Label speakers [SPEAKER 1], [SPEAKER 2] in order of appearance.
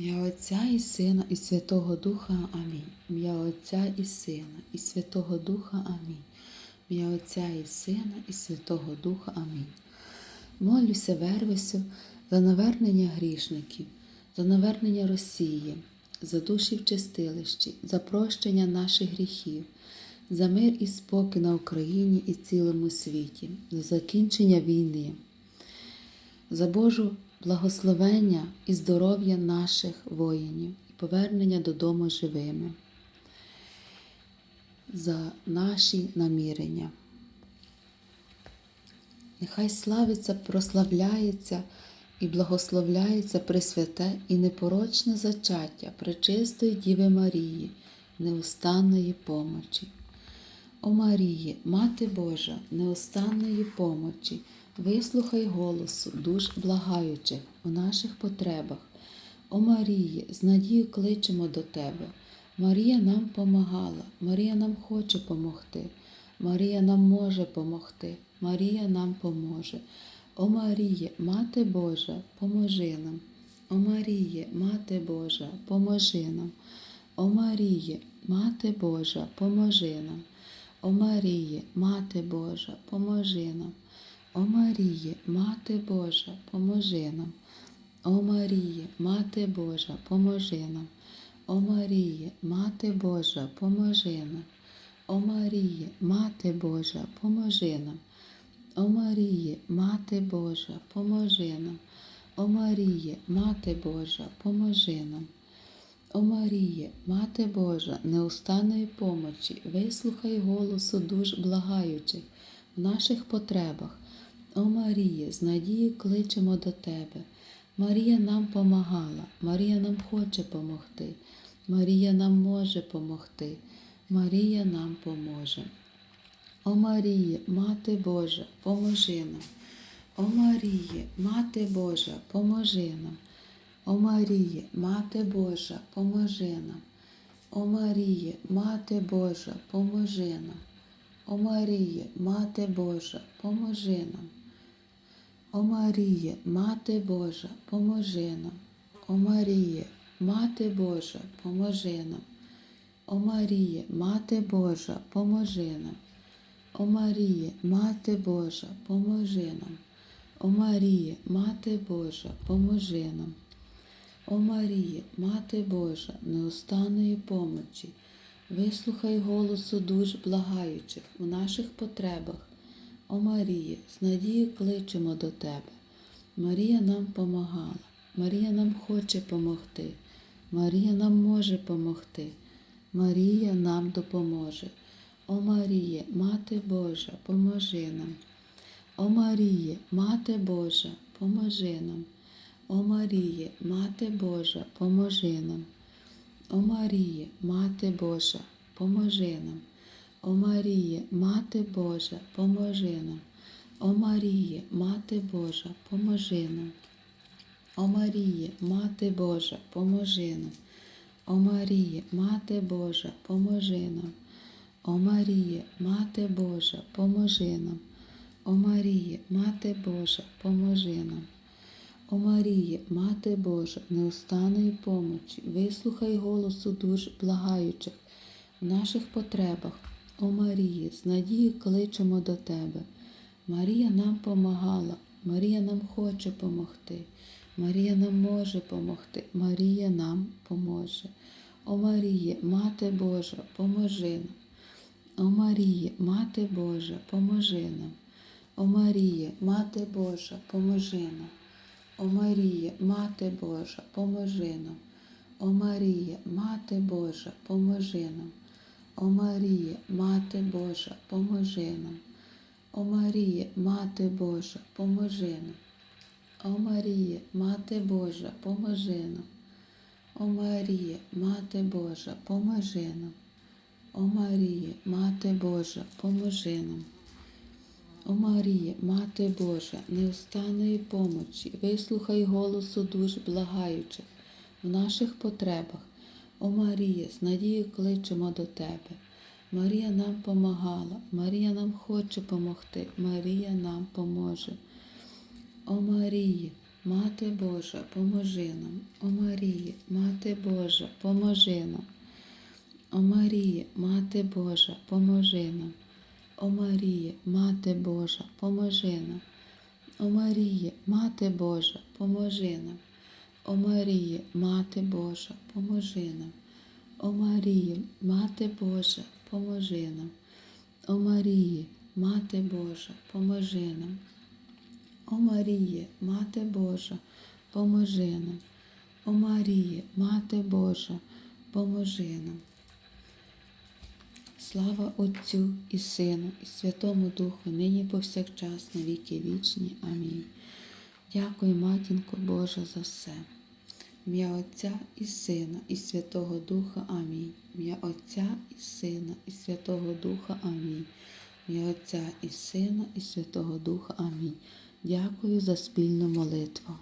[SPEAKER 1] Ім'я Отця і Сина, і Святого Духа. Амінь. Ім'я Отця і Сина, і Святого Духа. Амінь. Ім'я Отця і Сина, і Святого Духа. Амінь. Молюся, Вервесю, за навернення грішників, за навернення Росії, за душі в чистилищі, за прощення наших гріхів, за мир і спокій на Україні і цілому світі, за закінчення війни за Божу благословення і здоров'я наших воїнів і повернення додому живими, за наші намірення. Нехай славиться, прославляється і благословляється Пресвяте і непорочне зачаття Пречистої Діви Марії, неустанної помочі. О Марії, Мати Божа, неустанної помочі, вислухай голосу душ благаючих у наших потребах. О Марії, з надією кличемо до Тебе. Марія нам помагала, Марія нам хоче помогти, Марія нам може помогти, Марія нам поможе. О Маріє, Мати Божа, поможи нам. О Маріє, Мати Божа, поможи нам. О Маріє, Мати Божа, поможи нам. О Маріє, Мати Божа, поможи нам. О Маріє, Мати Божа, поможи нам. О Маріє, Мати Божа, поможи нам. О Маріє, Мати Божа, поможи нам. О Маріє, Мати Божа, поможи нам. О Маріє, Мати Божа, поможи нам. О Маріє, Мати Божа, поможи нам. О Маріє, Мати Божа, неустанної помочі, вислухай голосу душ благаючих в наших потребах. О Маріє, з надією кличемо до Тебе. Марія нам помагала, Марія нам хоче помогти, Марія нам може помогти, Марія нам поможе. О Маріє, Мати Божа, поможи нам. О Маріє, Мати Божа, поможи нам. О Маріє, Мати Божа, поможи нам. О Маріє, Мати Божа, поможи нам. О Маріє, Мати Божа, поможи нам. О Маріє, Мати Божа, поможи нам. О Маріє, Мати Божа, поможи нам. О Маріє, Мати Божа, поможи нам. О Маріє, Мати Божа, поможи нам. О Маріє, Мати Божа, поможи нам. О Маріє, Мати Божа, неустанної помочі, вислухай голосу душ благаючих у наших потребах. О Маріє, з надією кличемо до Тебе. Марія нам помагала, Марія нам хоче помогти, Марія нам може помогти, Марія нам допоможе. О Маріє, Мати Божа, поможи нам. О Маріє, Мати Божа, поможи нам. О Маріє, Мати Божа, поможи нам. О Маріє, Мати Божа, поможи нам. О Маріє, Мати Божа, поможи нам. О Маріє, Мати Божа, поможи нам. О Маріє, Мати Божа, поможи нам. О Маріє, Мати Божа, поможи нам. О Маріє, Мати Божа, поможи нам. О Маріє, Мати Божа, поможи нам. О Маріє, Мати Божа, неустанної помочі, вислухай голосу душ благаючих в наших потребах. О Марії, з надією кличемо до Тебе. Марія нам помагала, Марія нам хоче помогти, Марія нам може помогти, Марія нам поможе. О Маріє, Мати Божа, поможи нам. О Маріє, Мати Божа, поможи нам. О Маріє, Мати Божа, поможи нам. О Маріє, Мати Божа, поможи нам. О Маріє, Мати Божа, поможи нам. О Маріє, Мати Божа, поможи нам. О Маріє, Мати Божа, поможи нам. О Маріє, Мати Божа, поможи нам. О Маріє, Мати Божа, поможи нам. О Маріє, Мати Божа, поможи нам. О Маріє, Мати Божа, неустанної помочі, вислухай голосу душ благаючих в наших потребах. О Маріє, з надією кличемо до Тебе. Марія нам помагала, Марія нам хоче помогти, Марія нам поможе. О Марії, Мати Божа, поможи нам. О Марії, Мати Божа, поможи нам. О Марії, Мати Божа, поможи нам. О Марії, Мати Божа, поможи нам. О Марії, Мати Божа, поможи нам. О Марії, Мати Божа, поможи нам. О Марії, Мати Божа, поможи нам. О Марії, Мати Божа, поможи нам. О Марії, Мати Божа, поможи нам. О Марії, Мати Божа, поможи нам. Слава Отцю і Сину, і Святому Духу, нині повсякчас, на віки вічні. Амінь. Дякую, Матінко Божа, за все. М'я Отця і Сина, і Святого Духа. Амінь. М'я Отця і Сина, і Святого Духа. Амінь. М'я Отця і Сина, і Святого Духа. Амінь. Дякую за спільну молитву.